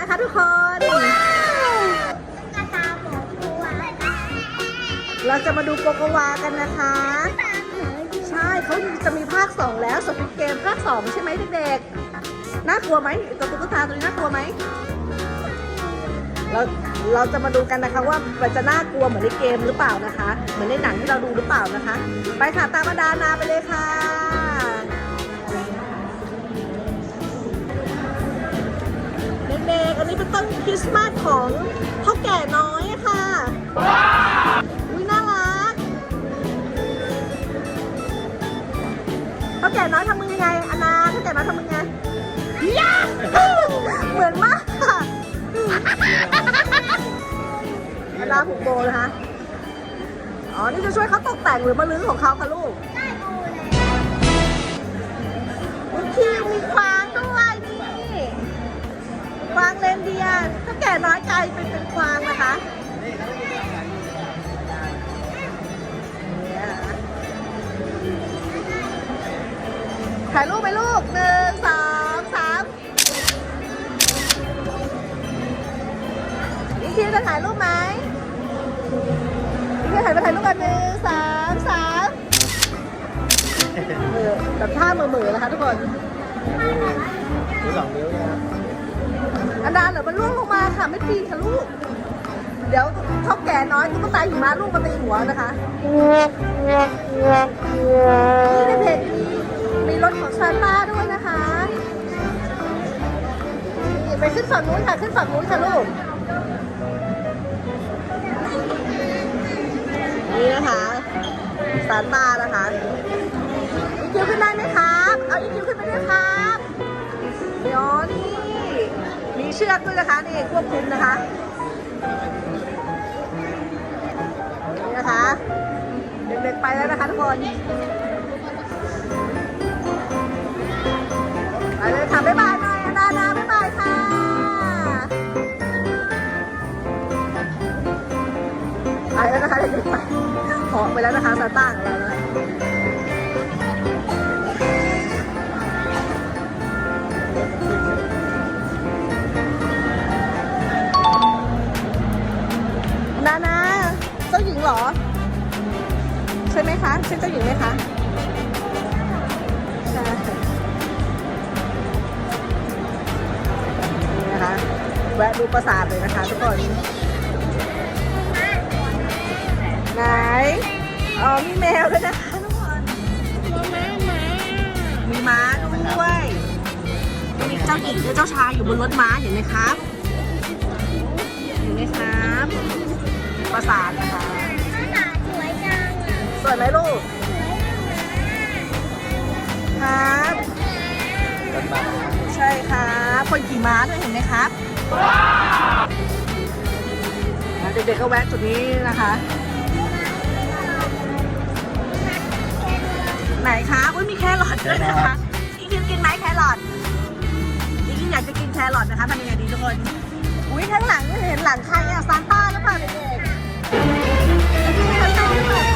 คอนสยามนะคะทุกคนกระตาหมอครัวเราจะมาดูโกโกวากันนะคะตามเหรอใช่เขาจะมีภาค 2 แล้วสปิดเกมภาค 2 ใช่ไหมเด็กๆน่ากลัวไหมตัวตุ๊กตาตัวนี้น่ากลัวไหมเราเราจะมาดูกันนะคะว่ามันจะน่ากลัวเหมือนในเกมหรือเปล่านะคะ เหมือนในหนังที่เราดูหรือเปล่านะคะ ไปค่ะตามมาดานาไปเลยค่ะ เด็กๆ อันนี้เป็นต้นคริสต์มาสของพ่อแก่น้อยอะค่ะอุ้ยน่ารักพ่อแก่น้อยทำมือยังไงอนาพ่อแก่น้อยทำมือยังไงยาเหมือนมากค่ะอนาผูกโบนะคะอ๋อ นี่จะช่วยเขาตกแต่งหรือมาลื้อของเขาคะลูก ได้ดูเลยมีคิวมีควางด้วยนี่ ควางเลนเดียร์ถ้าแก่น้อยกลายเป็นเป็นควางนะคะถ่ายรูปไหมลูกหนึ่งสองสามอีกทีจะถ่ายรูปไหมอีกทีถ่ายมาถ่ายรูปกันหนึ่งสามสามเออแบบท่ามือๆนะคะทุกคนมีสองนิ้วนะครับ อันดาเดี๋ยวมันร่วงลงมาค่ะ ไม่ปีนค่ะลูก เดี๋ยวเท่าแก่น้อยตุ๊กตาหิมะลูกมาตีหัวนะคะนี่ในเพจมีมีรถของซานต้าด้วยนะคะนี่ไปขึ้นฝั่งนู้นค่ะ ขึ้นฝั่งนู้นค่ะลูก นี่นะคะซานต้านะคะอีคิวขึ้นได้ไหมครั ชือกด้วยนะคะนี่ควบคุมนะคะนี่นะคะเด็กๆไปแล้วนะคะทุกคนไปเลยค่ะบ๊ายบายน่อยนานาบ๊ายบายค่ะไปแล้วนะคะเด็กๆไปขอไปแล้วนะคะซาต้าของเรานะนา คะใช่เจ้าหญิงไหมคะใช่นี่นะคะแวะดูปราสาทเลยนะคะทุกคนไหนอ๋อมีแมวด้วยนะคะทุกคนมีม้าด้วยมีเจ้าหญิงและเจ้าชายอยู่บนรถม้าเห็นไหมครับเห็นไหมครับปราสาทนะคะ วยไหมลูกครับใช่ครับคนขี่ม้าด้วยเห็นไหมครับเด็กๆก็แวะจุดนี้นะคะ ไหนคะอุ้ยมีแครอทด้วยนะคะอีกินกินไหมแครอทอีกินอยากจะกินแครอทนะคะทำยังไงดีทุกคนอุ้ยข้างหลังนี่เห็นหลังใครอะซานต้าหรือเปล่าเด็กๆ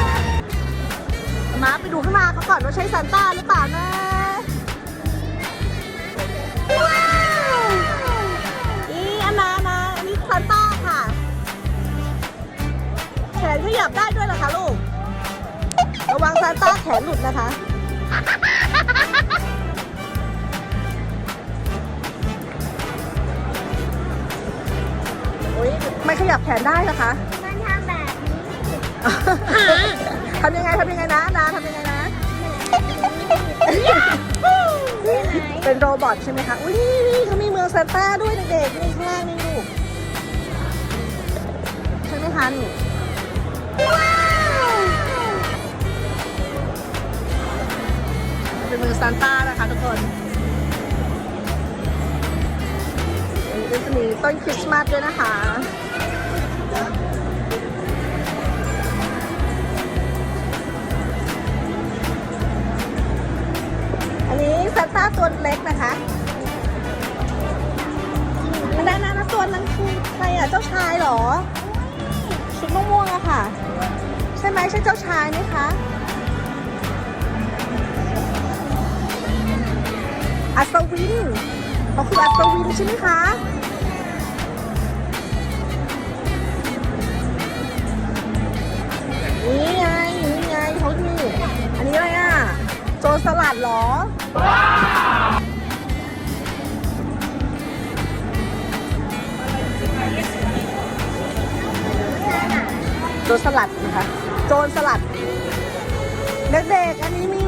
มาไปดูข้างหน้าเขาก่อนว่าใช่ซานต้าหรือเปล่านะว้าวอีอันนานะอันนี้ซานต้าค่ะแขนขยับได้ด้วยเหรอคะลูก ระวังซานต้าแขนหลุดนะคะอุ้ยไม่ขยับแขนได้นะคะ มันทำแบบนี้ ทำยังไงทำยังไงนะนาทำยังไงนะเป็นโรบอทใช่ไหมคะ อุ้ยนี่นี่เขามีเมืองซานต้าด้วยเด็กๆนี่ข้างล่างนี่ลูกใช่ไหมคะนี่ว้าวเป็นเมืองซานต้านะคะทุกคนอันนี้ก็จะมีต้นคริสต์มาสด้วยนะคะาตัวเล็กนะคะอันนั้นนะตัวนั้นคือใครอะเจ้าชายเหรอ ชุดม่วงๆอะค่ะ ใช่ไหมใช่เจ้าชายไหมคะอัศวินเขาคืออัศวินใช่ไหมคะนี่ไงนี่ไงเขาคืออันนี้อะไรอะ โจรสลัดเหรอ โจรสลัดนะคะ โจรสลัดเด็กๆอันนี้มี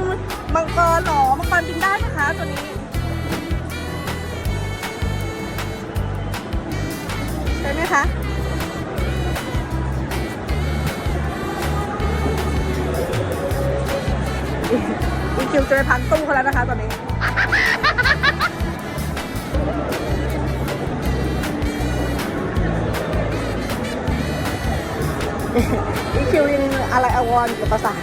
มังกรหรอมังกรบินได้ไหมคะตัวนี้ใช่ไหมคะอีคิวจะไปพันตู้เขาแล้วนะคะตอนนี้ อะไรอาวรณ์กับภาษา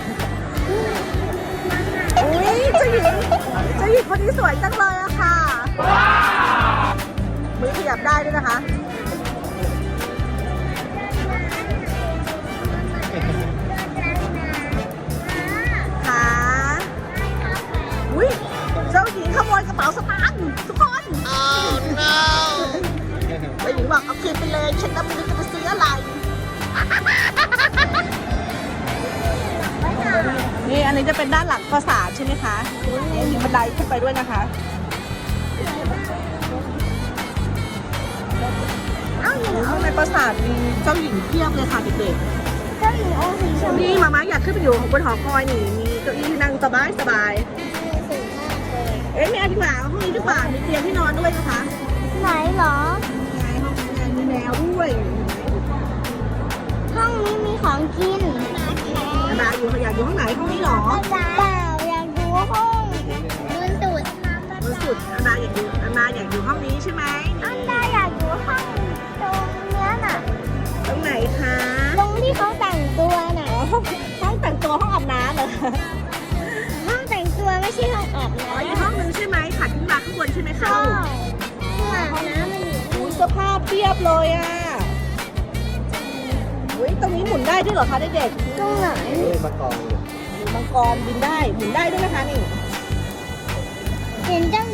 อุ้ยเจ้าหญิงเจ้าหญิงคนนี้สวยจังเลยอะค่ะมือขยับได้ด้วยนะคะ ไดขึ้นไปด้วยนะคะอ้าวอยู่ข้างในปราสาทมีเจ้าหญิงเพียบเลยค่ะเด็กเจ้าหญิงองค์สีชมๆพูนี่มาม่าอยากขึ้นไปอยู่บนหอคอยนี่มีเก้าอี้นั่งสบายสบายสูงมากเลยเอ๊ะมีอันดีกว่าห้องนี้ดีกว่ามีเตียงที่นอนด้วยนะคะ ไหนเหรอไงห้องนี้มีแมวด้วยห้องนี้มีของกินอันดาอยู่อยากอยู่ห้องไหนห้องนี้เหรอเปล่าอยากดูห้องบนสุด บนสุดอันดาอยากอยู่อันดาอยากอยู่ห้องนี้ใช่ไหมอันดาอยากดูห้องตรงเนี้ยน่ะ ตรงไหนคะตรงที่เขาแต่งตัวน่ะอ๋อห้องห้องแต่งตัวห้องอาบน้ำเหรอห้องแต่งตัวไม่ใช่ห้องอาบอ๋อน้ำอีกห้องนึงใช่ไหมถัดขึ้นมาข้างบนใช่ไหมคะใช่ลูกห้องอาบน้ำมันอยู่อุ้ยเสื้อผ้าเพียบเลยอะอุ้ยตรงนี้หมุนได้ด้วยเหรอคะเด็กตรงไหนนี่มากองอยู่ๆมีมังกรบินได้หมุนได้ด้วยนะคะนี่เห็นเจ้าหญิง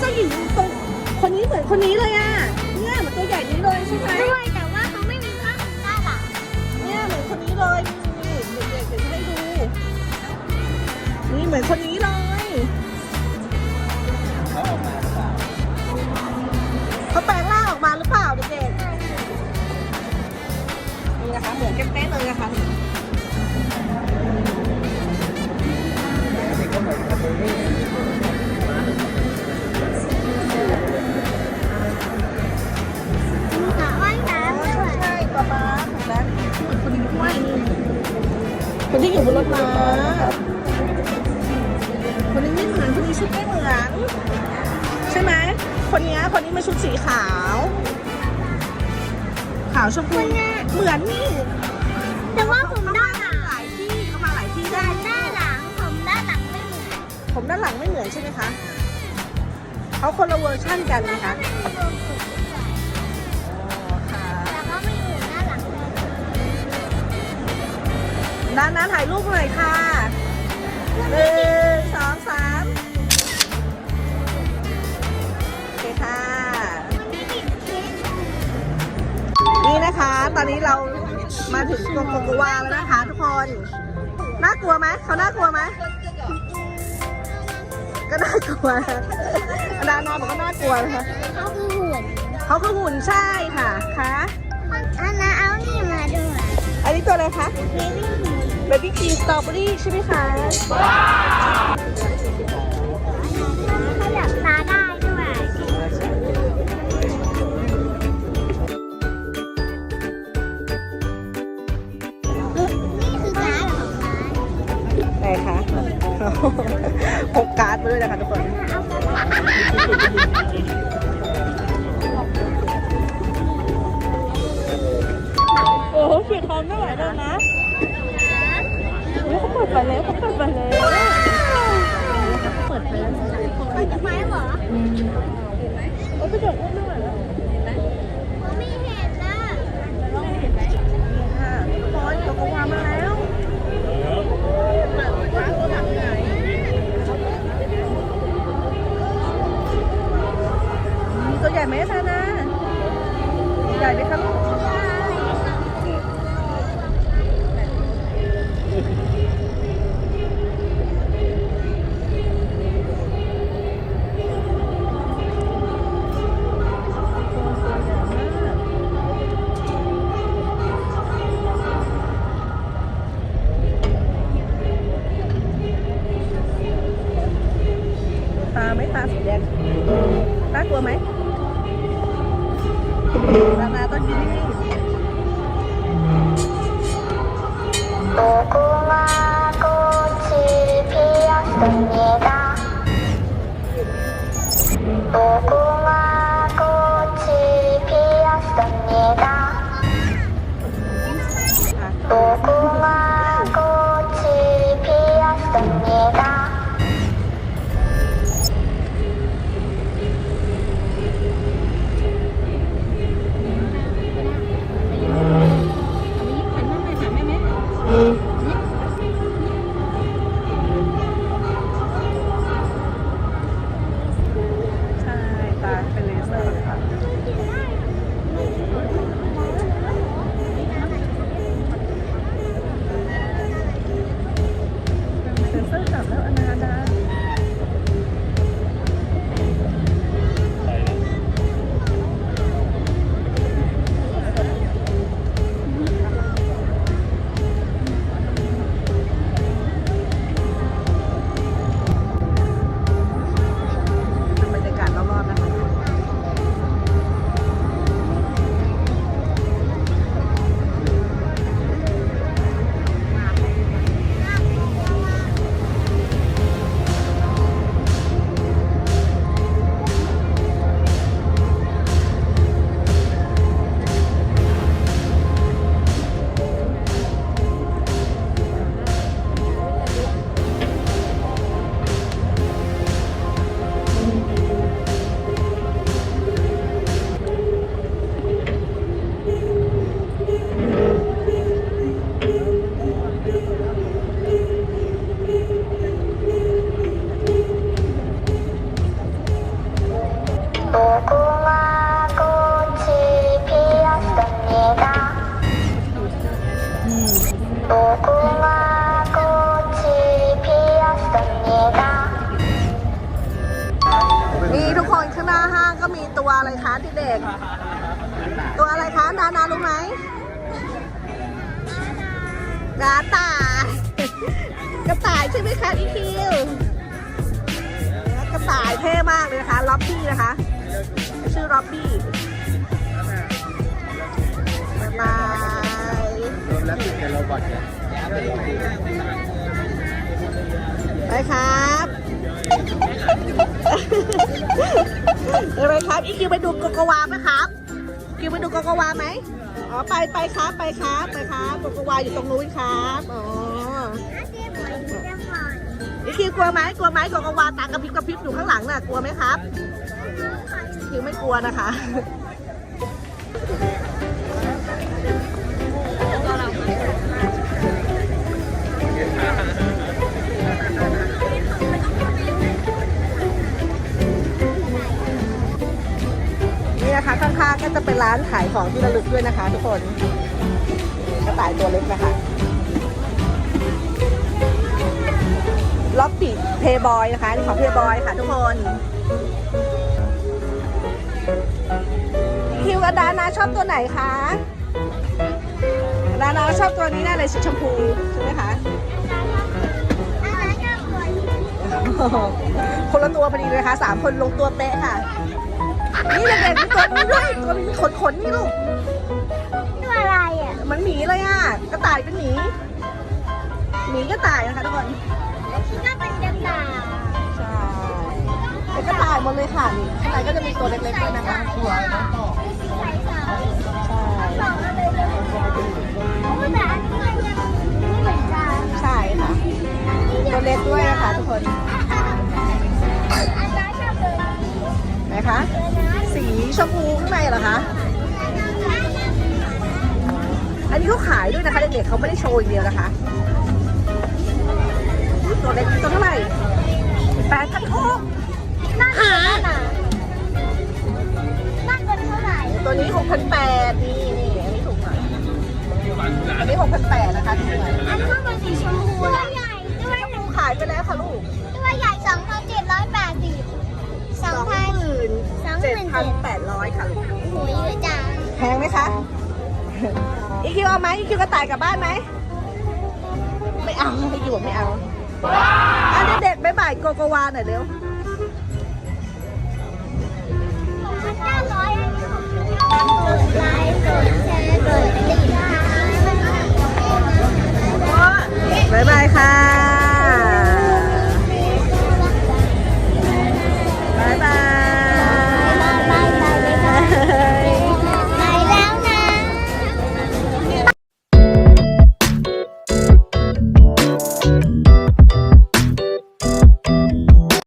เจ้าหญิงตรงคนนี้เหมือนคนนี้เลยอะ เนี่ยเหมือนตัวใหญ่นี้เลยใช่ไหมด้วยแต่ว่าเขาไม่มีผ้าคลุมด้านหลังเนี่ยเหมือนคนนี้เลยนี่เด็กๆเดี๋ยวจะให้ดู นี่เหมือนคนนี้ คนที่อยู่บนรถม้าคนนี้ไม่เหมือนคนนี้ชุดไม่เหมือนใช่ไหมคนนี้คนนี้มาชุดสีขาว ขาวชมพูเหมือนนี่ แต่ว่าผมด้านหลังหลายที่เขามาหลายที่ด้าได้นหลังผมด้านหลังไม่เหมือนผมด้านหลังไม่เหมือนใช่ไหมคะเขาคนละเวอร์ชั่นกันนะคะ ด้านหน้าถ่ายรูปหน่อยค่ะหนึ่งสองสามโอเคค่ะ นี่นะคะ ตอนนี้เรามาถึงโกโกโกวาแล้วนะคะทุกคน น่ากลัวไหมเขาน่ากลัวไหมก็น่ากลัวนะอาดานาบอกว่าน่ากลัวนะคะเขาคือหุ่นเขาคือหุ่นใช่ค่ะคะอันนั้นเอานี่มาด้วย อันนี้ตัวอะไรคะเบบี้หุ่น เบบี้คีสตรอเบอรี่ใช่ไหมคะขยับตาได้ด้วย นี่คือการดของร้านไหนคะพกการ์ดมาด้วยนะคะทุกคน เอากระดาษโอ้โหเสียงคอมไม่ไหวแล้วนะเฮ้ยเข Oh, oh. กระต่ายกระต่ายใช่ไหมคะอีคิวกระต่ายเท่มากเลยนะคะล็อบบี้นะคะ ชื่อล็อบบี้บ๊ายบายรวมแล้วติดเป็นโรบอทเนี่ยไปครับเดี๋ยวไปครับอีคิวไปดูโกโกวาไหมครับ คิวไปดูโกโกวาไหม อ๋อไปไปครับไปครับไปครับโกโกวาอยู่ตรงนู้นครับอ๋ออีคิวกลัวไหมกลัวไหมโกโกวาตากระพริบกระพริบอยู่ข้างหลังน่ะกลัวไหมครับคิวไม่กลัวนะคะ ข้างๆก็จะเป็นร้านขายของที่ระลึกด้วยนะคะ ทุกคนกระต่ายตัวเล็กนะคะล็อบบี้เพย์บอยนะคะนี่ของเพย์บอยค่ะทุกคนคิวกับดานาชอบตัวไหนคะดานาชอบตัวนี้แน่เลยสีชมพูใช่ไหมคะคนละตัวพอดีเลยค่ะสามคนลงตัวเป๊ะค่ะ นี่เด็กๆมีตัวนี้ด้วยตัวนี้มีขนขนๆนี่ลูก ตัวอะไรอะเหมันหมีเลยอะ กระต่ายเป็นหมีหมีกระต่ายนะคะทุกคนคิดว่าเป็นกระต่ายใช่เป็นกระต่ายหมดเลยค่ะนี่ข้างในก็จะมีตัวเล็กๆด้วยนะคะสวยนะใส่สาวใช่สองอะไรเลยโอ้แต่อันนี้มันยังไม่เหมือนกัน ใช่ค่ะ ตัวเล็กด้วยนะคะทุกคนอันนั้นชอบตัวนี้นะคะสี ชมพูข้างในเหรอคะ อันนี้เขาขายด้วยนะคะเด็กๆเขาไม่ได้โชว์อย่างเดียวนะคะอุ๊ยตัวเล็กตัวเท่าไหร่แปดพันหกนั่นหาน่ะนั่นเป็นเท่าไหร่ ตัวนี้หกพันแปดนี่นี่อันนี้ถูกหน่อยอันนี้หกพันแปดนะคะถูกหน่อยอันนี้มันสีชมพูตัวใหญ่ตัวชมพูขายไปแล้วค่ะลูก เจ็ดพันแปดร้อยค่ะลูกโอ้ยจังแพงไหมคะ อีคิวเอาไหมอีคิวกระต่ายกลับบ้านไหม ไม่เอาอีคิวบอไม่เอาอันนี้เด็กๆบ่ายายโกโกวาหน่อยเร็วเก้าร้อยกดไลค์กดแชร์กดติดตามบ๊ายบายค่ะ